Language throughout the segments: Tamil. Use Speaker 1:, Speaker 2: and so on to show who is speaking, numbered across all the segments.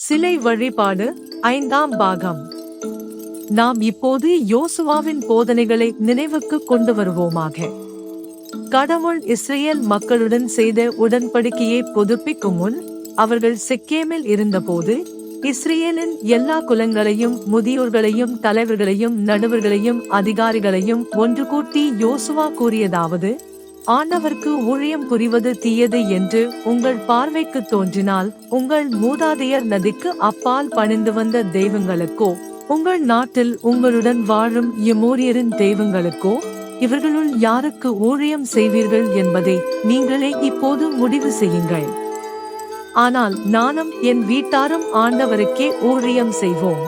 Speaker 1: சிலை வழிபாடு ஐந்தாம் பாகம். நாம் இப்போது யோசுவாவின் போதனைகளை நினைவுக்கு கொண்டு வருவோமாக. கடவுள் இஸ்ரேல் மக்களுடன் செய்த உடன்படிக்கையை புதுப்பிக்கும் முன் அவர்கள் செக்கேமில் இருந்தபோது இஸ்ரேலின் எல்லா குலங்களையும் முதியோர்களையும் தலைவர்களையும் நடுவர்களையும் அதிகாரிகளையும் ஒன்று கூட்டி யோசுவா கூறியதாவது ஆண்டவர்க்கு ஊழியம் புரிவது தீயது என்று உங்கள் பார்வைக்கு தோன்றினால் உங்கள் மூதாதையர் நதிக்கு அப்பால் பணிந்து வந்த தெய்வங்களுக்கோ உங்கள் நாட்டில் உங்களுடன் வாழும் எமோரியரின் தெய்வங்களுக்கோ இவர்களுள் யாருக்கு ஊழியம் செய்வீர்கள் என்பதை நீங்களே இப்போது முடிவு செய்யுங்கள். ஆனால் நானும் என் வீட்டாரும் ஆண்டவருக்கே ஊழியம் செய்வோம்.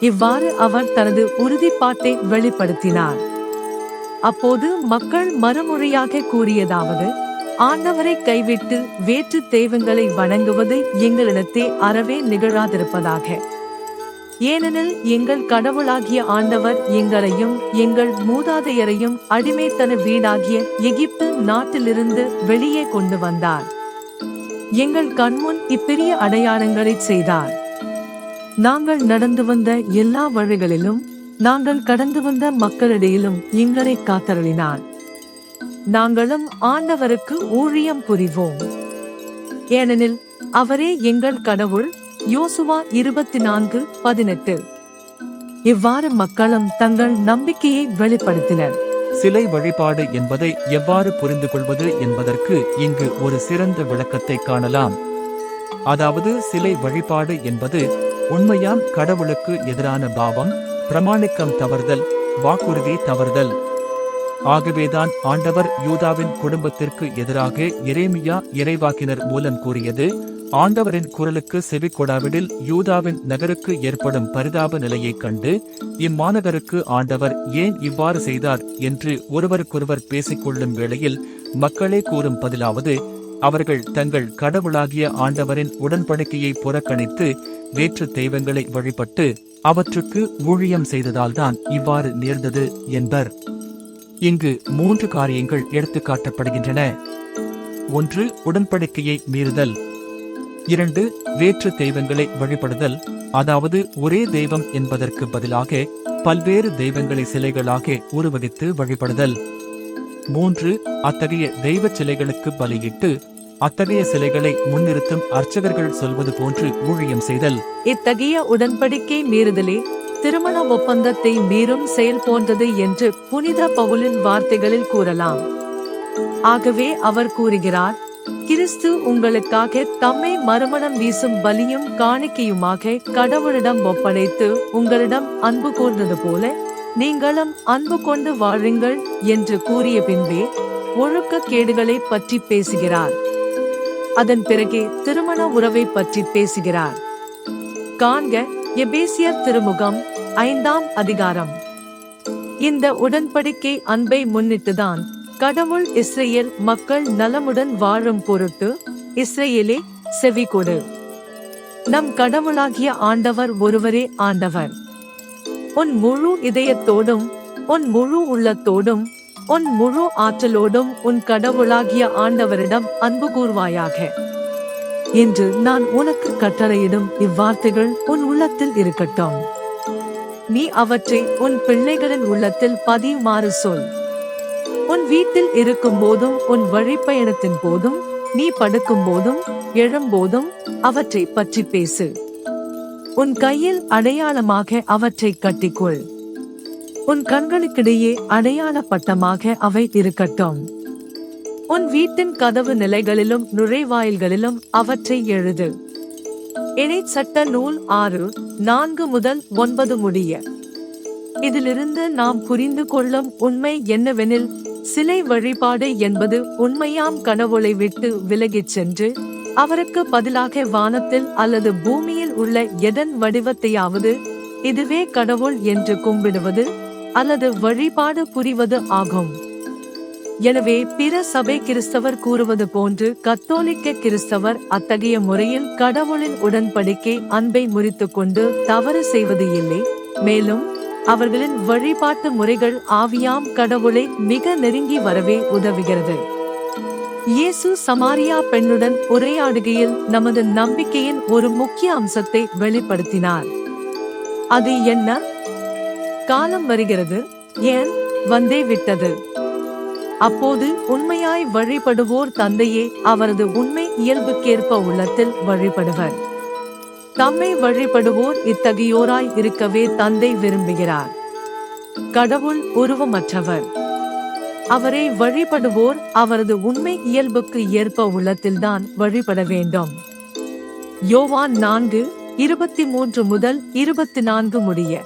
Speaker 1: இவ்வாறு அவர் தனது உறுதிப்பாட்டை வெளிப்படுத்தினார். அப்போது மக்கள் மறுமொழியாக கூறியதாவது ஆண்டவரை கைவிட்டு வேற்று தெய்வங்களை வணங்குவது எங்களிடத்தே அறவே நிகழாதிருப்பதாக. ஏனெனில் எங்கள் கடவுளாகிய ஆண்டவர் எங்களையும் எங்கள் மூதாதையரையும் அடிமைத்தன வீடாகிய எகிப்து நாட்டிலிருந்து வெளியே கொண்டு வந்தார். எங்கள் கண்முன் இப்பெரிய அடையாளங்களை செய்தார். நாங்கள் நடந்து வந்த எல்லா வழிகளிலும் நாங்கள் கடந்து வந்த மக்களிடையிலும் எங்களை காத்தருளினார். நாங்களும் ஆண்டவருக்கு ஊழியம் புரிவோம். ஏனெனில் அவரே எங்கள் கடவுள். யோசுவா இருபத்தி நான்கு பதினெட்டு. இவ்வாறு மக்களும் தங்கள் நம்பிக்கையை வெளிப்படுத்தினர்.
Speaker 2: சிலை வழிபாடு என்பதை எவ்வாறு புரிந்து கொள்வது என்பதற்கு இங்கு ஒரு சிறந்த விளக்கத்தை காணலாம். அதாவது சிலை வழிபாடு என்பது உண்மையாம் கடவுளுக்கு எதிரான பாவம் பிரமாணிக்கம் தவறுதல் வாக்குறுதி தவறுதல். ஆகவேதான் ஆண்டவர் யூதாவின் குடும்பத்திற்கு எதிராக இறைமியா இறைவாக்கினர் மூலம் கூறியது ஆண்டவரின் குரலுக்கு செவிக்கொடாவிடில் யூதாவின் நகருக்கு ஏற்படும் பரிதாப நிலையைக் கண்டு இம்மாநகருக்கு ஆண்டவர் ஏன் இவ்வாறு செய்தார் என்று ஒருவருக்கொருவர் பேசிக்கொள்ளும் வேளையில் மக்களே கூறும் பதிலாவது அவர்கள் தங்கள் கடவுளாகிய ஆண்டவரின் உடன்படிக்கையை புறக்கணித்து வேற்று தெய்வங்களை வழிபட்டு அவற்றுக்கு ஊழியம் செய்ததால்தான் இவ்வாறு நேர்ந்தது என்பர். இங்கு மூன்று காரியங்கள் எடுத்துக்காட்டப்படுகின்றன ஒன்று உடன்படிக்கையை மீறுதல். இரண்டு வேற்று தெய்வங்களை வழிபடுதல். அதாவது ஒரே தெய்வம் என்பதற்கு பதிலாக பல்வேறு தெய்வங்களை சிலைகளாக உருவகித்து வழிபடுதல். மூன்று அத்தகைய தெய்வ சிலைகளுக்கு பலியிட்டு அத்தகைய சிலைகளை முன்னிறுத்தும் அர்ச்சகர்கள் சொல்வது போன்று ஊழியம் செய்தல்.
Speaker 1: இத்தகைய உடன்படிக்கை மீறுதலே திருமண ஒப்பந்தத்தை மீறும் செயல் போன்றது என்று புனித பவுலின் வார்த்தைகளில் கூறலாம். ஆகவே அவர் கூறுகிறார் கிறிஸ்து உங்களுக்காக தம்மை மறுமணம் வீசும் பலியும் காணிக்கையுமாக கடவுளிடம் ஒப்படைத்து உங்களிடம் அன்பு கூர்ந்தது போல நீங்களும் அன்பு கொண்டு வாழுங்கள் என்று கூறிய பின்பே ஒழுக்க கேடுகளை பற்றி பேசுகிறார். அதன் பிறகே திருமண உறவை பற்றி பேசுகிறார். காண்க எபேசியர் திருமுகம் ஐந்தாம் அதிகாரம். இந்த உடன்படிக்கை அன்பை முன்னிட்டுதான் கடவுள் இஸ்ரேல் மக்கள் நலமுடன் வாழும் பொருட்டு இஸ்ரேலே செவி கொடு. நம் கடவுளாகிய ஆண்டவர் ஒருவரே ஆண்டவர். உன் முழு இதயத்தோடும் உன் முழு உள்ளத்தோடும் உன் முழு ஆற்றலோடும் உன் கடவுளாகிய ஆண்டவரிடம் அன்பு கூர்வாயாக. என்று நான் உனக்கு கட்டளையிடும் இவ்வார்த்தைகள் உன் உள்ளத்தில் இருக்கட்டும். நீ அவற்றை உன் பிள்ளைகளின் உள்ளத்தில் பதியுமாறு சொல். உன் வீட்டில் இருக்கும் போதும் உன் வழிப்பயணத்தின் போதும் நீ படுக்கும் போதும் எழும்போதும் அவற்றை பற்றி பேசு. உன் கையில் அடையாளமாக அவற்றை கட்டிக்கொள். உன் கண்களுக்கிடையே அடையாள பட்டமாக அவை இருக்கட்டும். உன் வீட்டின் கதவு நிலைகளிலும் நுழைவாயில்களிலும் அவற்றை எழுது. இணை சட்ட நூல் ஆறு நான்கு முதல் ஒன்பது முடிய. இதிலிருந்து நாம் புரிந்து கொள்ளும் உண்மை என்னவெனில் சிலை வழிபாடு என்பது உண்மையாம் கனவுளை விட்டு விலகிச் சென்று அவருக்கு பதிலாக வானத்தில் அல்லது பூமியில் உள்ள எதன் வடிவத்தையாவது இதுவே கடவுள் என்று கும்பிடுவது அல்லது வழிபாடு புரிவது ஆகும். எனவே பிற சபை கிறிஸ்தவர் கூறுவது போன்று கத்தோலிக்க கிறிஸ்தவர் அத்தகைய முறையில் கடவுளின் உடன்படிக்கை அன்பை முறித்துக்கொண்டு தவறு செய்வது இல்லை. மேலும் அவர்களின் வழிபாட்டு முறைகள் ஆவியாம் கடவுளை மிக நெருங்கி வரவே உதவுகிறது. இயேசு சமாரியா பெண்ணுடன் உரையாடுகையில் நமது நம்பிக்கையின் ஒரு முக்கிய அம்சத்தை வெளிப்படுத்தினார். அது என்ன? காலம் வருகிறது. ஏன்? வந்தே விட்டது. அப்போது உண்மையாய் வழிபடுவோர் தந்தையே அவரது உண்மை இயல்புக்கேற்ப உள்ளத்தில் வழிபடுவர். தம்மை வழிபடுவோர் இத்தகையோராய் இருக்கவே தந்தை விரும்புகிறார். கடவுள் உருவமற்றவர். அவரை வழிபடுவோர் அவரது உண்மை இயல்புக்கு ஏற்ப உள்ளத்தில்தான் வழிபட வேண்டும். யோவான் நான்கு இருபத்தி மூன்று முதல் இருபத்தி நான்கு முடிய.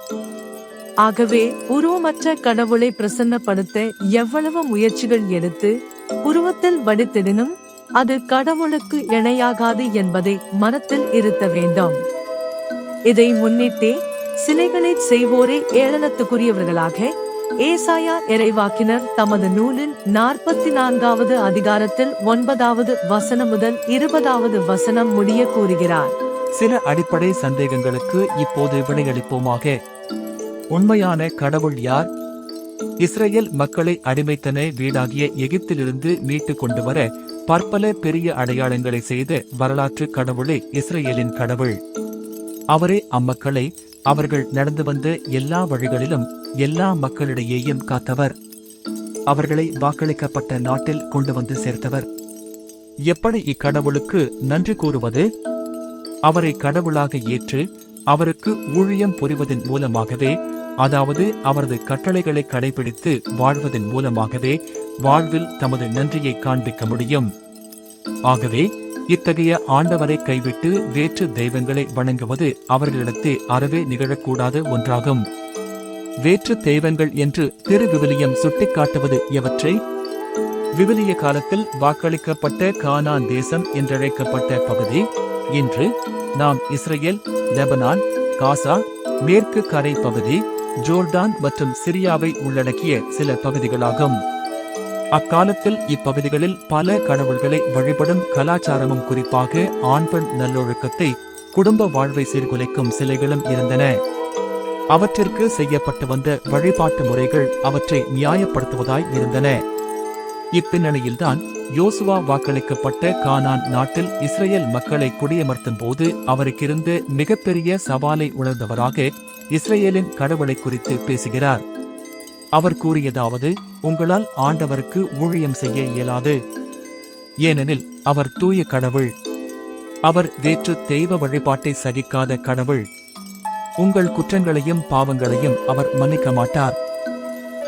Speaker 1: ஆகவே உருவமற்ற கடவுளை பிரசன்னப்படுத்த எவ்வளவு முயற்சிகள் எடுத்து உருவத்தில் வடித்திடனும் அது கடவுளுக்கு இணையாகாது என்பதை மனத்தில் இருத்த வேண்டும். இதை முன்னிட்டே சிலைகளை செய்வோரே ஏளனத்துக்குரியவர்களாக ஏசாயா இறைவாக்கினர் தமது நூலின் நாற்பத்தி நான்காவது அதிகாரத்தில் ஒன்பதாவது வசனம் முதல் இருபதாவது வசனம் முடிய கூறுகிறார்.
Speaker 2: சில அடிப்படை சந்தேகங்களுக்கு இப்போது விடையளிப்போமாக உண்மையான கடவுள் யார்? இஸ்ரேல் மக்களை அடிமைத்தன வீடாகிய எகிப்திலிருந்து மீட்டு கொண்டு வர பற்பல பெரிய அடையாளங்களை செய்த வரலாற்று கடவுளே இஸ்ரேலின் கடவுள். அவரே அம்மக்களை அவர்கள் நடந்து வந்த எல்லா வழிகளிலும் எல்லா மக்களிடையேயும் காத்தவர். அவர்களை வாக்களிக்கப்பட்ட நாட்டில் கொண்டு வந்து சேர்த்தவர். எப்படி இக்கடவுளுக்கு நன்றி கூறுவது? அவரை கடவுளாக ஏற்று அவருக்கு ஊழியம் புரிவதன் மூலமாகவே அதாவது அவரது கட்டளைகளை கடைபிடித்து வாழ்வதன் மூலமாகவே வாழ்வில் தமது நன்றியை காண்பிக்க முடியும். ஆகவே இத்தகைய ஆண்டவரை கைவிட்டு வேற்று தெய்வங்களை வணங்குவது அவர்களிடத்தே அறவே நிகழக்கூடாத ஒன்றாகும். வேற்று தெய்வங்கள் என்று திருவிவிலியம் சுட்டிக்காட்டுவது எவற்றை? விவிலிய காலத்தில் வாக்களிக்கப்பட்ட கானான் தேசம் என்றழைக்கப்பட்ட பகுதி இன்று நாம் இஸ்ரேல் லெபனான் காசா மேற்கு கரை பகுதி ஜோர்டான் மற்றும் சிரியாவை உள்ளடக்கிய சில பகுதிகளாகும். அக்காலத்தில் இப்பகுதிகளில் பல கடவுள்களை வழிபடும் கலாச்சாரமும் குறிப்பாக ஆண் பெண் நல்லொழுக்கத்தை குடும்ப வாழ்வை சீர்குலைக்கும் சிலைகளும் இருந்தன. அவற்றிற்கு செய்யப்பட்டு வந்த வழிபாட்டு முறைகள் அவற்றை நியாயப்படுத்துவதாய் இருந்தன. இப்பின்னணியில்தான் யோசுவா வாக்களிக்கப்பட்ட கானான் நாட்டில் இஸ்ரேல் மக்களை குடியமர்த்தும் போது அவருக்கிருந்த மிகப்பெரிய சவாலை உணர்ந்தவராக இஸ்ரேலின் கடவுளை குறித்து பேசுகிறார். அவர் கூறியதாவது உங்களால் ஆண்டவருக்கு ஊழியம் செய்ய இயலாது. ஏனெனில் அவர் தூய கடவுள். அவர் வேற்று தெய்வ வழிபாட்டை சகிக்காத கடவுள். உங்கள் குற்றங்களையும் பாவங்களையும் அவர் மன்னிக்க மாட்டார்.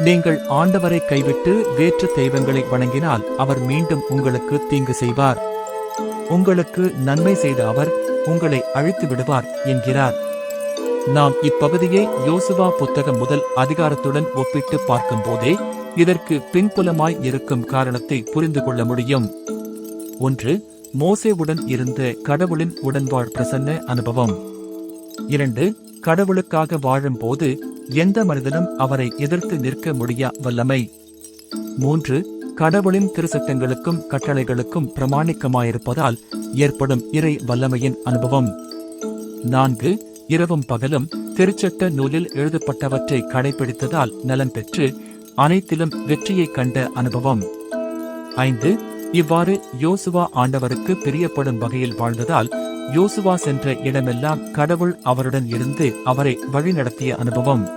Speaker 2: நீங்கள் ஆண்டவரை கைவிட்டு வேற்று தெய்வங்களை வணங்கினால் அவர் மீண்டும் உங்களுக்கு தீங்கு செய்வார். உங்களுக்கு நன்மை செய்த அவர் உங்களை அழித்து விடுவார் என்கிறார். நாம் இப்பகுதியை யோசுவா புத்தகம் முதல் அதிகாரத்துடன் ஒப்பிட்டு பார்க்கும்போதே இதற்கு பின்புலமாய் இருக்கும் காரணத்தை புரிந்து கொள்ள முடியும். ஒன்று மோசேவுடன் இருந்த கடவுளின் உடன்வாழ் பிரசன்ன அனுபவம். இரண்டு கடவுளுக்காக வாழும்போது எந்த மனிதனும் அவரை எதிர்த்து நிற்க முடியா வல்லமை? மூன்று கடவுளின் திருச்சட்டங்களுக்கும் கட்டளைகளுக்கும் பிரமாணிக்கமாயிருப்பதால் ஏற்படும் இறை வல்லமையின் அனுபவம். நான்கு இரவும் பகலும் திருச்சட்ட நூலில் எழுதப்பட்டவற்றை கடைபிடித்ததால் நலன் பெற்று அனைத்திலும் வெற்றியைக் கண்ட அனுபவம். ஐந்து இவ்வாறு யோசுவா ஆண்டவருக்கு பிரியப்படும் வகையில் வாழ்ந்ததால் யோசுவா சென்ற இடமெல்லாம் கடவுள் அவருடன் இருந்து அவரை வழிநடத்திய அனுபவம்.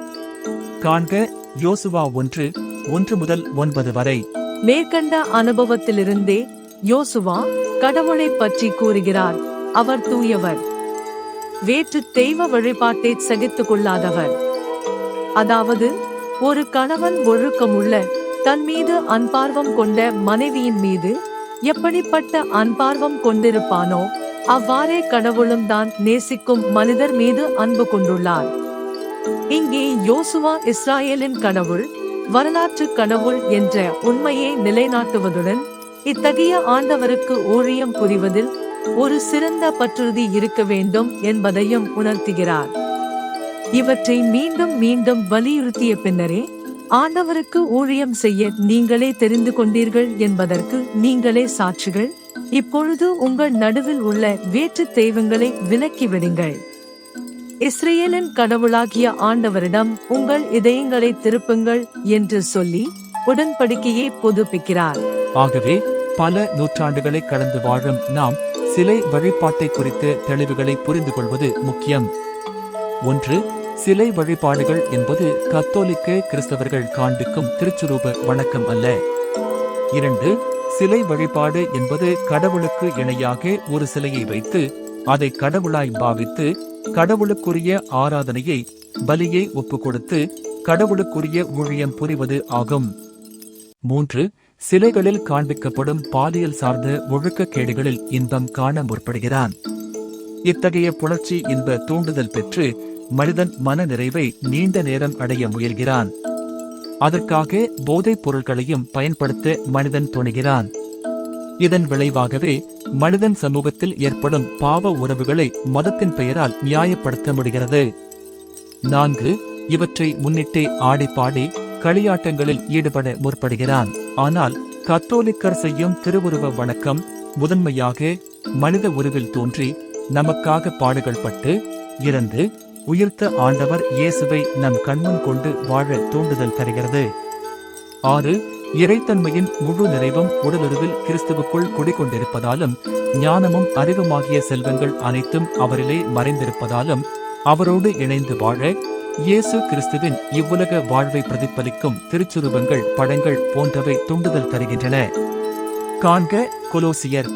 Speaker 2: காண்க யோசுவா ஒன்று ஒன்று முதல் ஒன்பது வரை.
Speaker 1: மேற்கண்ட அனுபவத்திலிருந்தே யோசுவா கடவுளை பற்றி கூறுகிறார். அவர் தூயவர். வேற்று தெய்வ வழிபாட்டை சகித்துக் கொள்ளாதவர். அதாவது ஒரு கணவன் ஒழுக்கமுள்ள தன் மீது அன்பார்வம் கொண்ட மனைவியின் மீது எப்படிப்பட்ட அன்பார்வம் கொண்டிருப்பானோ அவ்வாறே கடவுளும் தான் நேசிக்கும் மனிதர் மீது அன்பு கொண்டுள்ளார். இங்கே யோசுவா இஸ்ராயேலின் கடவுள் வரலாற்று கடவுள் என்ற உண்மையை நிலைநாட்டுவதுடன் இத்தகைய ஆண்டவருக்கு ஊழியம் புரிவதில் ஒரு சிறந்த பற்றுறுதி இருக்க வேண்டும் என்பதையும் உணர்த்துகிறார். இவற்றை மீண்டும் மீண்டும் வலியுறுத்திய பின்னரே ஆண்டவருக்கு ஊழியம் செய்ய நீங்களே தெரிந்து கொண்டீர்கள் என்பதற்கு நீங்களே சாட்சிகள் இப்பொழுது உங்கள் நடுவில் உள்ள வேற்று தெய்வங்களை விலக்கி விடுங்கள். இஸ்ரேலின் கடவுளாகிய ஆண்டவரிடம் உங்கள் இதயங்களை திருப்புங்கள் என்று சொல்லி உடன்படிக்கையை புதுப்பிக்கிறார்.
Speaker 2: ஆகவே பல நூற்றாண்டுகளை கடந்து வாழும் நாம் சிலை வழிபாட்டை குறித்து தெளிவுகளை புரிந்து கொள்வது முக்கியம். ஒன்று சிலை வழிபாடுகள் என்பது கத்தோலிக்க கிறிஸ்தவர்கள் காண்பிக்கும் திருச்சுரூப வணக்கம் அல்ல. இரண்டு சிலை வழிபாடு என்பது கடவுளுக்கு இணையாக ஒரு சிலையை வைத்து அதை கடவுளாய் பாவித்து கடவுளுக்குரிய ஆராதனையை பலியை ஒப்புக் கொடுத்து கடவுளுக்குரிய ஊழியம் புரிவது ஆகும். மூன்று சிலைகளில் காண்பிக்கப்படும் பாலியல் சார்ந்த ஒழுக்கக்கேடுகளில் இன்பம் காண முற்படுகிறான். இத்தகைய புணர்ச்சி இன்ப தூண்டுதல் பெற்று மனிதன் மன நிறைவை நீண்ட நேரம் அடைய முயல்கிறான். அதற்காக போதைப் பொருட்களையும் பயன்படுத்த மனிதன் துணிகிறான். இதன் விளைவாகவே மனிதன் சமூகத்தில் ஏற்படும் பாவ உறவுகளை மதத்தின் பெயரால் நியாயப்படுத்த முடிகிறது. நான்கு இவற்றை முன்னிட்டே ஆடிப்பாடி களியாட்டங்களில் ஈடுபட முற்படுகிறான். ஆனால் கத்தோலிக்கர் செய்யும் திருவுருவ வணக்கம் முதன்மையாக மனித உருவில் தோன்றி நமக்காக பாடுகள் பட்டு இறந்து உயிர்த்த ஆண்டவர் இயேசுவை நம் கண்முன் கொண்டு வாழ தூண்டுதல் தருகிறது. ஆறு இறைத்தன்மையின் முழு நிறைவும் உடலுறவில் கிறிஸ்துவுக்குள் குடிகொண்டிருப்பதாலும் ஞானமும் அறிவுமாகிய செல்வங்கள் அனைத்தும் அவரிலே மறைந்திருப்பதாலும் அவரோடு இணைந்து வாழ இயேசு கிறிஸ்துவின் இவ்வுலக வாழ்வை பிரதிபலிக்கும் திருச்சுருவங்கள் படங்கள் போன்றவை தூண்டுதல் தருகின்றன. காண்க கொலோசியர்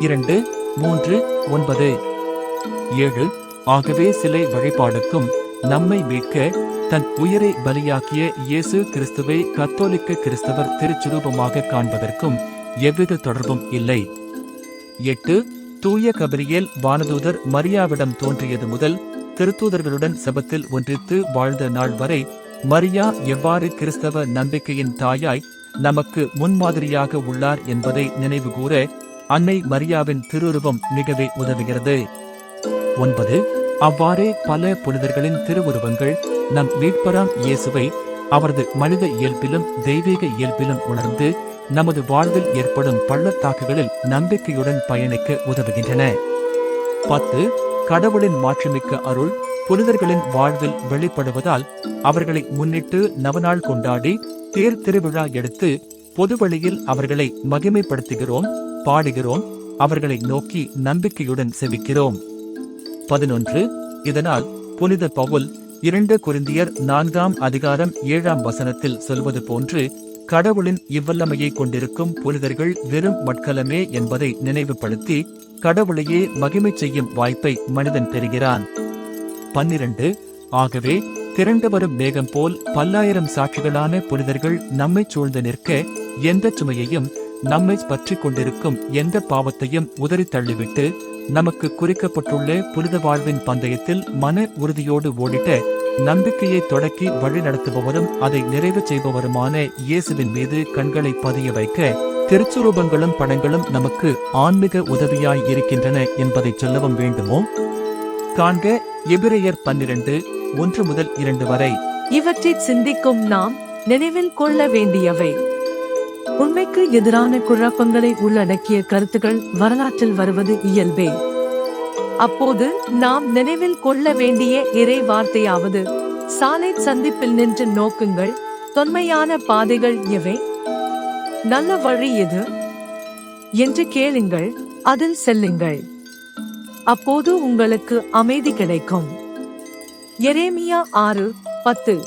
Speaker 2: இரண்டு மூன்று ஒன்பது. ஏழு ஆகவே சிலை வழிபாடுக்கும் நம்மை மீட்க தன் உயிரை பலியாக்கிய இயேசு கிறிஸ்துவை கத்தோலிக்க கிறிஸ்தவர் திருச்சுரூபமாக காண்பதற்கும் எவ்வித தொடர்பும் இல்லை. எட்டு தூய கபிரியேல் வானதூதர் மரியாவிடம் தோன்றியது முதல் திருத்தூதர்களுடன் செபத்தில் ஒன்றித்து வாழ்ந்த நாள் வரை மரியா எவ்வாறு கிறிஸ்தவ நம்பிக்கையின் தாயாய் நமக்கு முன்மாதிரியாக உள்ளார் என்பதை நினைவுகூர அன்னை மரியாவின் திருவுருவம் மிகவே உதவுகிறது. ஒன்பது அவ்வாறே பல புனிதர்களின் திருவுருவங்கள் நம் மீட்பராம் இயேசுவை அவரது மனித இயல்பிலும் தெய்வீக இயல்பிலும் உணர்ந்து நமது வாழ்வில் ஏற்படும் பள்ளத்தாக்குகளில் நம்பிக்கையுடன் பயணிக்க உதவுகின்றன. பத்து கடவுளின் மாற்றுமிக்க அருள் புனிதர்களின் வாழ்வில் வெளிப்படுவதால் அவர்களை முன்னிட்டு நவநாள் கொண்டாடி தேர் திருவிழா எடுத்து பொதுவழியில் அவர்களை மகிமைப்படுத்துகிறோம் பாடுகிறோம் அவர்களை நோக்கி நம்பிக்கையுடன் செவிக்கிறோம். பதினொன்று இதனால் புனித பவுல் இரண்டு குருந்தியர் நான்காம் அதிகாரம் ஏழாம் வசனத்தில் சொல்வது போன்று கடவுளின் இவ்வல்லமையை கொண்டிருக்கும் புனிதர்கள் வெறும் மட்கலமே என்பதை நினைவுபடுத்தி கடவுளையே மகிமை செய்யும் வாய்ப்பை மனிதன் பெறுகிறான். பன்னிரண்டு ஆகவே திரண்டு வரும் மேகம் போல் பல்லாயிரம் சாட்சிகளான புனிதர்கள் நம்மை சூழ்ந்து நிற்க எந்த சுமையையும் நம்மை பற்றி கொண்டிருக்கும் எந்த பாவத்தையும் உதறி தள்ளிவிட்டு நமக்கு குறிக்கப்பட்டுள்ள புனித வாழ்வின் பந்தயத்தில் மன உறுதியோடு ஓடிட்ட நம்பிக்கையை தொடக்கி வழி நடத்துபவரும் அதை நிறைவு செய்பவருமான இயேசுவின் மீது கண்களை பதிய வைக்க திருச்சுரூபங்களும் படங்களும் நமக்கு ஆன்மீக உதவியாய் இருக்கின்றன என்பதை சொல்லவும் வேண்டுமோ? காண்க எபிரேயர் பன்னிரண்டு ஒன்று முதல் இரண்டு வரை.
Speaker 1: இவற்றை சிந்திக்கும் நாம் நினைவில் கொள்ள வேண்டியவை. உண்மைக்கு எதிரான குழப்பங்களை உள்ளடக்கிய கருத்துக்கள் வரலாற்றில் வருவது இயல்பே. அப்போது நாம் நினைவில் கொள்ள வேண்டிய இறை வார்த்தையாவது சாலை சந்திப்பில் நின்று நோக்குங்கள் தொன்மையான பாதைகள் எவை? நல்ல வழி எது? என்று கேளுங்கள் அதில் செல்லுங்கள். அப்போது உங்களுக்கு அமைதி கிடைக்கும். எரேமியா ஆறு பத்து.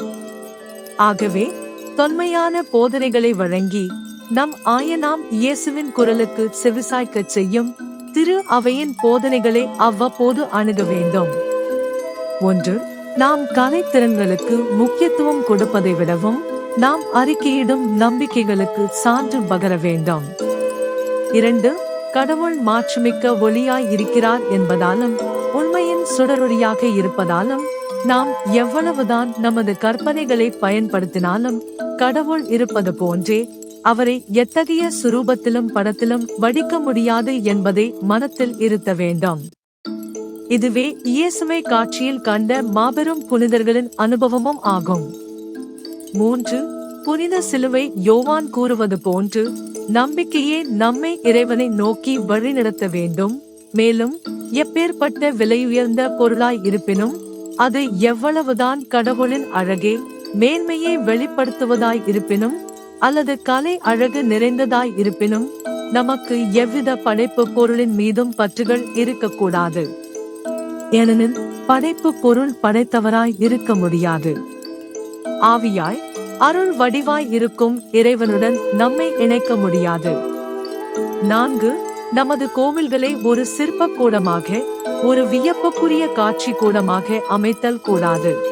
Speaker 1: ஆகவே தொன்மையான போதனைகளை வழங்கி நம் ஆயனாம் இயேசுவின் குரலுக்கு செவிசாய்க்கச் செய்யும் திரு அவையின் போதனைகளை அவ்வப்போது அணுக வேண்டும். ஒன்று நாம் கலைத்திறன்களுக்கு முக்கியத்துவம் கொடுப்பதை விடவும் நாம் அறிக்கையிடும் நம்பிக்கைகளுக்கு சான்று பகர வேண்டும். இரண்டு கடவுள் மாற்றுமிக்க ஒளியாய் இருக்கிறார் என்பதாலும் உண்மையின் சுடரொளியாக இருப்பதாலும் நாம் எவ்வளவுதான் நமது கற்பனைகளை பயன்படுத்தினாலும் கடவுள் இருப்பது போன்றே அவரை எத்தகைய சுரூபத்திலும் படத்திலும் வடிக்க முடியாது என்பதை மனத்தில் இருத்த வேண்டும். இதுவே இயேசுமை காட்சியில் கண்ட மாபெரும் புனிதர்களின் அனுபவமும் ஆகும். மூன்று புனித சிலுவை யோவான் கூறுவது போன்று நம்பிக்கையே நம்மை இறைவனை நோக்கி வழிநடத்த வேண்டும். மேலும் எப்பேற்பட்ட விலையுயர்ந்த பொருளாய் இருப்பினும் அது எவ்வளவுதான் கடவுளின் அழகே மேன்மையை வெளிப்படுத்துவதாய் இருப்பினும் அல்லது கலை அழகு நிறைந்ததாய் இருப்பினும் நமக்கு எவ்வித படைப்பு பொருளின் மீதும் பற்றுகள் இருக்கக்கூடாது. ஏனெனில் படைப்பு பொருள் படைத்தவராய் இருக்க முடியாது. ஆவியாய் அருள் வடிவாய் இருக்கும் இறைவனுடன் நம்மை இணைக்க முடியாது. நான்கு நமது கோவில்களை ஒரு சிற்ப கூடமாக ஒரு வியப்புக்குரிய காட்சி கூடமாக அமைத்தல் கூடாது.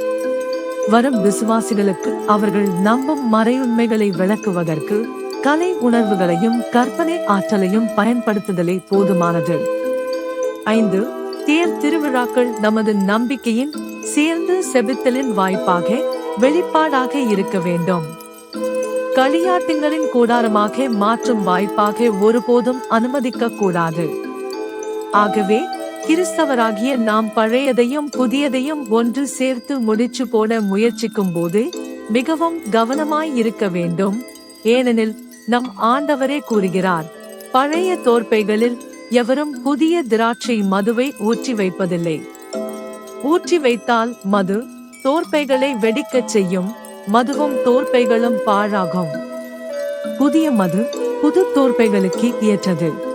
Speaker 1: வரும் விசுவாசிகளுக்கு அவர்கள் நம்பும் மறையுண்மைகளை விளக்குவதற்கு கலை உணர்வுகளையும் கற்பனை ஆற்றலையும் பயன்படுத்துதலே போதுமானது. ஐந்து தேர் திருவிழாக்கள் நமது நம்பிக்கையின் சேர்ந்து செபித்தலின் வாய்ப்பாக வெளிப்பாடாக இருக்க வேண்டும். களியாட்டங்களின் கூடாரமாக மாற்றும் வாய்ப்பாக ஒருபோதும் அனுமதிக்க கூடாது. ஆகவே கிறிஸ்தவராகிய நாம் பழையதையும் புதியதையும் ஒன்று சேர்த்து முடிச்சு போட முயற்சிக்கும் போது மிகவும் கவனமாய் இருக்க வேண்டும். ஏனெனில் நம் ஆண்டவரே கூறுகிறார் பழைய தோற்பைகளில் எவரும் புதிய திராட்சை மதுவை ஊற்றி வைப்பதில்லை. ஊற்றி வைத்தால் மது தோற்பைகளை வெடிக்கச் செய்யும் மதுவும் தோற்பைகளும் பாழாகும். புதிய மது புது தோற்பைகளுக்கு ஏற்றது.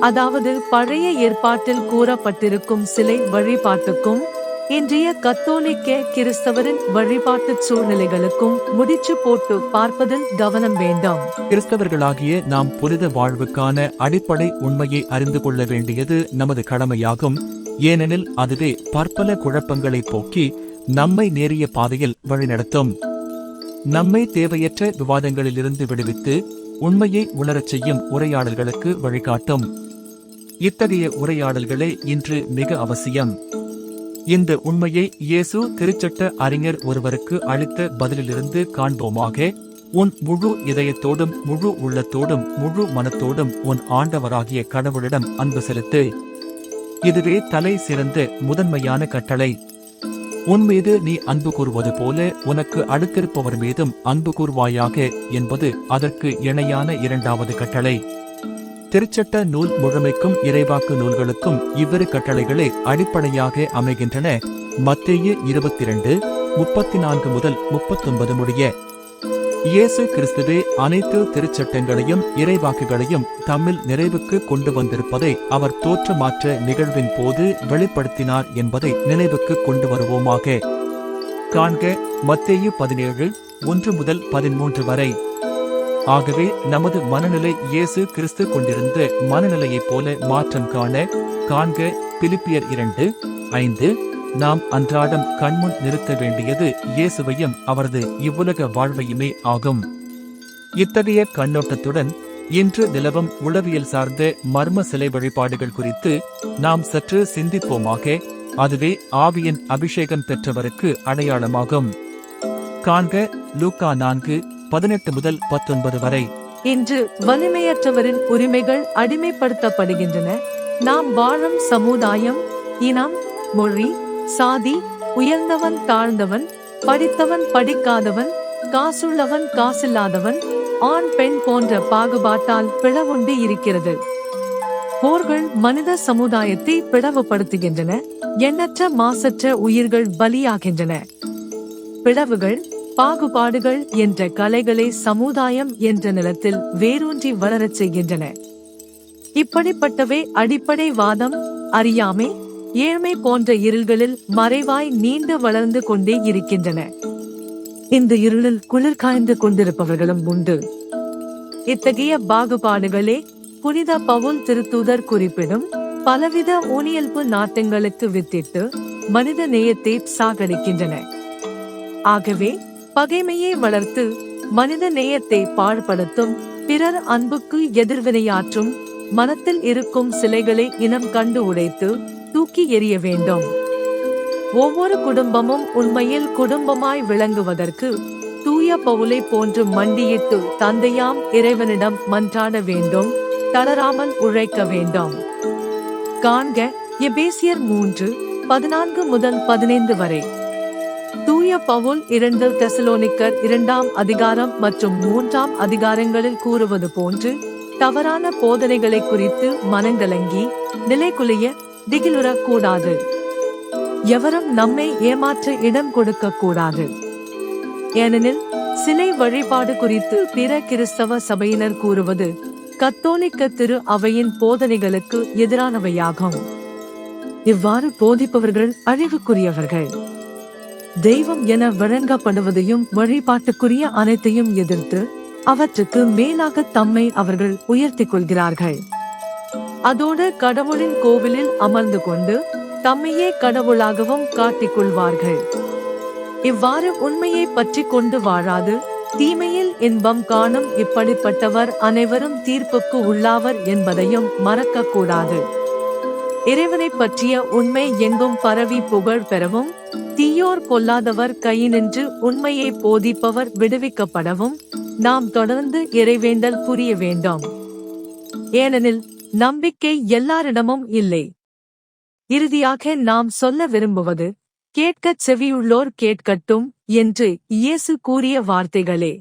Speaker 1: அதாவது பழைய ஏற்பாட்டில் கூறப்பட்டிருக்கும் சிலை வழிபாட்டுக்கும் இன்றைய கத்தோலிக்க கிறிஸ்தவரின் வழிபாட்டு சூழ்நிலைகளுக்கும் முடிச்சு போட்டு பார்ப்பதில் கவனம் வேண்டாம்.
Speaker 2: கிறிஸ்தவர்களாகிய நாம் புனித வாழ்வுக்கான அடிப்படை உண்மையை அறிந்து கொள்ள வேண்டியது நமது கடமையாகும். ஏனெனில் அதுவே பற்பல குழப்பங்களை போக்கி நம்மை நேரிய பாதையில் வழிநடத்தும். நம்மை தேவையற்ற விவாதங்களிலிருந்து விடுவித்து உண்மையை உணரச் செய்யும் உரையாடல்களுக்கு வழிகாட்டும். இத்தகைய உரையாடல்களே இன்று மிக அவசியம். இந்த உண்மையை இயேசு திருச்சட்ட அறிஞர் ஒருவருக்கு அளித்த பதிலிலிருந்து காண்போமாக உன் முழு இதயத்தோடும் முழு உள்ளத்தோடும் முழு மனத்தோடும் உன் ஆண்டவராகிய கடவுளிடம் அன்பு செலுத்து. இதுவே தலை சிறந்த முதன்மையான கட்டளை. உன் மீது நீ அன்பு கூறுவது போல உனக்கு அடுத்திருப்பவர் மீதும் அன்பு கூறுவாயாக என்பது அதற்கு இணையான இரண்டாவது கட்டளை. திருச்சட்ட நூல் முழுமைக்கும் இறைவாக்கு நூல்களுக்கும் இவ்விரு கட்டளைகளே அடிப்படையாக அமைகின்றன. மத்தேயு இருபத்தி இரண்டு முப்பத்தி நான்கு முதல் முப்பத்தொன்பது முடிய. இயேசு கிறிஸ்துவே அனைத்து திருச்சட்டங்களையும் இறைவாக்குகளையும் தம்மில் நிறைவுக்கு கொண்டு வந்திருப்பதை அவர் தோற்றமாற்ற நிகழ்வின் போது வெளிப்படுத்தினார் என்பதை நினைவுக்கு கொண்டு வருவோமாக. காண்க மத்தேயு பதினேழு ஒன்று முதல் பதிமூன்று வரை. ஆகவே நமது மனநிலை இயேசு கிறிஸ்து கொண்டிருந்த மனநிலையைப் போல மாற்றம் காண காண்க பிலிப்பியர் இரண்டு ஐந்து நாம் அன்றாடம் கண்முன் நிறுத்த வேண்டியது இயேசுவையும் அவரது இவ்வுலக வாழ்வையுமே ஆகும். இத்தகைய கண்ணோட்டத்துடன் இன்று நிலவும் உளவியல் சார்ந்த மர்ம சிலை வழிபாடுகள் குறித்து நாம் சற்று சிந்திப்போமாக அதுவே ஆவியின் அபிஷேகம் பெற்றவருக்கு அடையாளமாகும். காண்க லூக்கா நான்கு பதினெட்டு முதல் பத்தொன்பது வரை.
Speaker 1: இன்று வலிமையற்றவரின் உரிமைகள் அடிமைப்படுத்தப்படுகின்றன. நாம் வாழும் சமுதாயம் இனம் மொழி சாதி உயர்ந்தவன் தாழ்ந்தவன் படித்தவன் படிக்காதவன் காசுள்ளவன் காசில்லாதவன் ஆண் பெண் போன்ற பாகுபாட்டால் பிளவுண்டு இருக்கிறது. போர்கள் மனித சமுதாயத்தை பிளவுபடுத்துகின்றன. எண்ணற்ற மாசற்ற உயிர்கள் பலியாகின்றன. பிளவுகள் பாகுபாடுகள் என்ற கலைகளை சமுதாயம் என்ற நிலத்தில் வேரூன்றி வளரச் செய்கின்றன. இப்படிப்பட்டவை அடிப்படை வாதம் அறியாமை ஏழ்மை போன்ற இருள்களில் மறைவாய் நீண்டு வளர்ந்து கொண்டே இருக்கின்றன. இந்த இருளில் குளிர் காய்ந்து கொண்டிருப்பவர்களும் உண்டு. இத்தகைய பாகுபாடுகளே புனித பவுல் திருத்தூதர் குறிப்பிடும் பலவித ஊனியல்பு நாட்டங்களுக்கு வித்திட்டு மனித நேயத்தை சாகடிக்கின்றன. ஆகவே பகைமையை வளர்த்து மனித நேயத்தை பாழ்படுத்தும் பிறர் அன்புக்கு எதிர்வினையாற்றும் மனத்தில் இருக்கும் சிலைகளை இனம் கண்டு உடைத்து தூக்கி எறிய வேண்டும். ஒவ்வொரு குடும்பமும் உண்மையில் குடும்பமாய் விளங்குவதற்கு தூய பவுலை போன்று மண்டியிட்டு தந்தையாம் இறைவனிடம் மன்றாட வேண்டும் தளராமல் உழைக்க வேண்டும். காண்க எபேசியர் மூன்று பதினான்கு முதல் பதினைந்து வரை. தூய பவுல் இரண்டு தெசலோனிக்கர் இரண்டாம் அதிகாரம் மற்றும் மூன்றாம் அதிகாரங்களில் கூறுவது போன்று தவறான போதனைகளை குறித்து மனங்கலங்கி நிலைகுலைய திகிலுறக் கூடாது எவரும் நம்மை ஏமாற்ற இடம் கொடுக்க கூடாது ஏனெனில் சிலை வழிபாடு குறித்து பிற கிறிஸ்தவ சபையினர் கூறுவது கத்தோலிக்க திரு அவையின் போதனைகளுக்கு எதிரானவையாகும். இவ்வாறு போதிப்பவர்கள் அழிவுக்குரியவர்கள். தெய்வம் என வழங்கப்படுவதையும் வழிபாட்டுக்குரிய அனைத்தையும் எதிர்த்து அவற்றுக்கு மேலாக தம்மை அவர்கள் உயர்த்திக் கொள்கிறார்கள். அதோடு கடவுளின் கோவிலில் அமர்ந்து கொண்டு தம்மையே கடவுளாகவும் காட்டிக் கொள்வார்கள். இவ்வாறு உண்மையை பற்றி கொண்டு வாழாது தீமையில் இன்பம் காணும் இப்படிப்பட்டவர் அனைவரும் தீர்ப்புக்கு உள்ளாவர் என்பதையும் மறக்கக்கூடாது. இறைவனைப் பற்றிய உண்மை எங்கும் பரவி புகழ் பெறவும் தீயோர் பொல்லாதவர் கையினின்று உண்மையை போதிப்பவர் விடுவிக்கப்படவும் நாம் தொடர்ந்து இறைவேண்டல் புரிய வேண்டும். ஏனெனில் நம்பிக்கை எல்லாரிடமும் இல்லை. இறுதியாக நாம் சொல்ல விரும்புவது கேட்கச் செவியுள்ளோர் கேட்கட்டும் என்று இயேசு கூறிய வார்த்தைகளே.